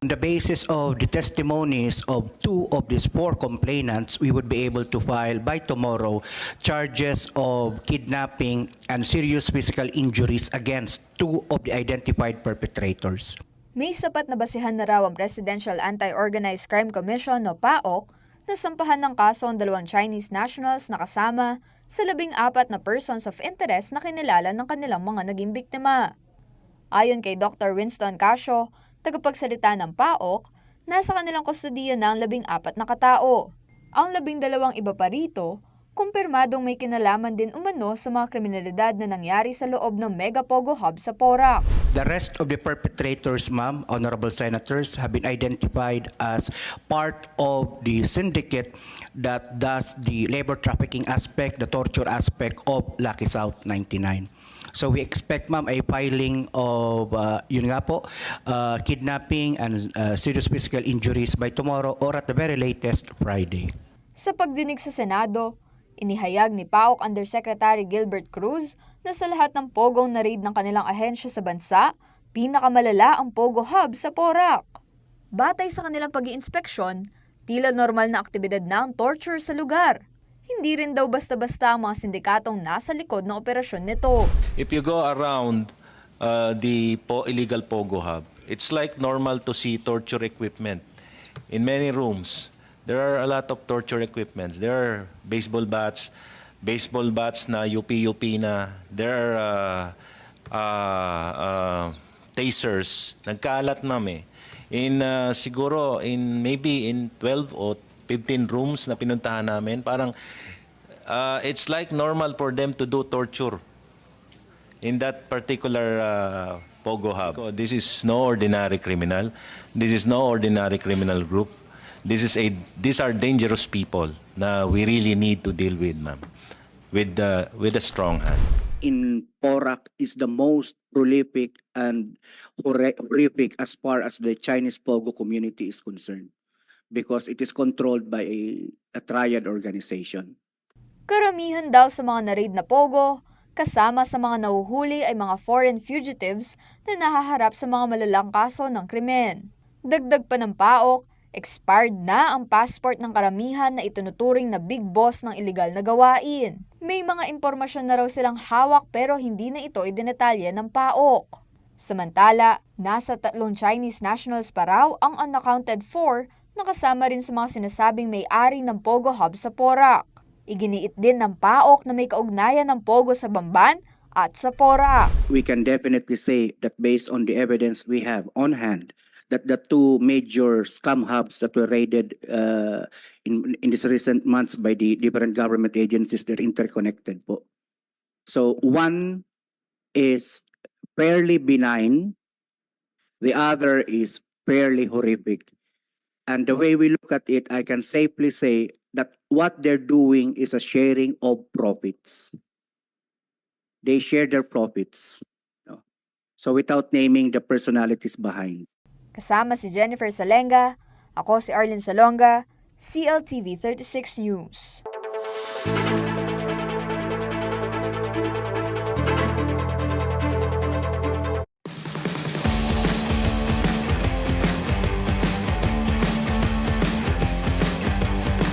On the basis of the testimonies of two of these four complainants, we would be able to file by tomorrow charges of kidnapping and serious physical injuries against two of the identified perpetrators. May sapat na basihan na raw ang Presidential Anti-Organized Crime Commission o PAOK na sampahan ng kaso ang dalawang Chinese nationals na kasama sa labing apat na persons of interest na kinilala ng kanilang mga naging biktima. Ayon kay Dr. Winston Casio, tagapagsalita ng PAOK, nasa kanilang kustudiya na ang labing apat na katao. Ang labing dalawang iba pa rito, kumpirmadong may kinalaman din umano sa mga kriminalidad na nangyari sa loob ng Mega Pogo Hub sa Porac. The rest of the perpetrators, ma'am, honorable senators, have been identified as part of the syndicate that does the labor trafficking aspect, the torture aspect of Lucky South 99. So we expect, ma'am, a filing of, uh, yun nga po, uh, kidnapping and uh, serious physical injuries by tomorrow or at the very latest, Friday. Sa pagdinig sa Senado, inihayag ni PAOK Undersecretary Gilbert Cruz na sa lahat ng pogong na raid ng kanilang ahensya sa bansa, pinakamalala ang Pogo Hub sa Porac. Batay sa kanilang pag inspeksyon tila normal na aktibidad na ang torture sa lugar. Hindi rin daw basta-basta ang mga sindikatong nasa likod ng operasyon nito. If you go around uh, the po- illegal Pogo Hub, it's like normal to see torture equipment in many rooms. There are a lot of torture equipments. There are baseball bats, baseball bats na UP-UP na. There are uh, uh, uh, tasers. Nagkalat ma'am eh. In uh, siguro, in maybe in 12 or 15 rooms na pinuntahan namin, parang uh, it's like normal for them to do torture in that particular uh, Pogo Hub. This is no ordinary criminal. This is no ordinary criminal group. This is a these are dangerous people na we really need to deal with, ma'am. With the with a strong hand. in Porac is the most prolific and horrific as far as the Chinese Pogo community is concerned because it is controlled by a, a triad organization. Karamihan daw sa mga na-raid na Pogo, kasama sa mga nahuhuli ay mga foreign fugitives na nahaharap sa mga malalang kaso ng krimen. Dagdag pa ng PAOK, expired na ang passport ng karamihan na itunuturing na big boss ng iligal na gawain. May mga impormasyon na raw silang hawak pero hindi na ito idinetalye ng PAOK. Samantala, nasa tatlong Chinese nationals pa raw ang unaccounted for na kasama rin sa mga sinasabing may-ari ng Pogo Hub sa Porac. Iginiit din ng PAOK na may kaugnayan ng Pogo sa Bamban at sa Porac. We can definitely say that based on the evidence we have on hand, that the two major scam hubs that were raided uh, in, in these recent months by the different government agencies, they're interconnected po. So one is fairly benign, the other is fairly horrific. And the way we look at it, I can safely say that what they're doing is a sharing of profits. They share their profits. So without naming the personalities behind. Kasama si Jennifer Salenga, ako si Arlene Salonga, CLTV 36 News.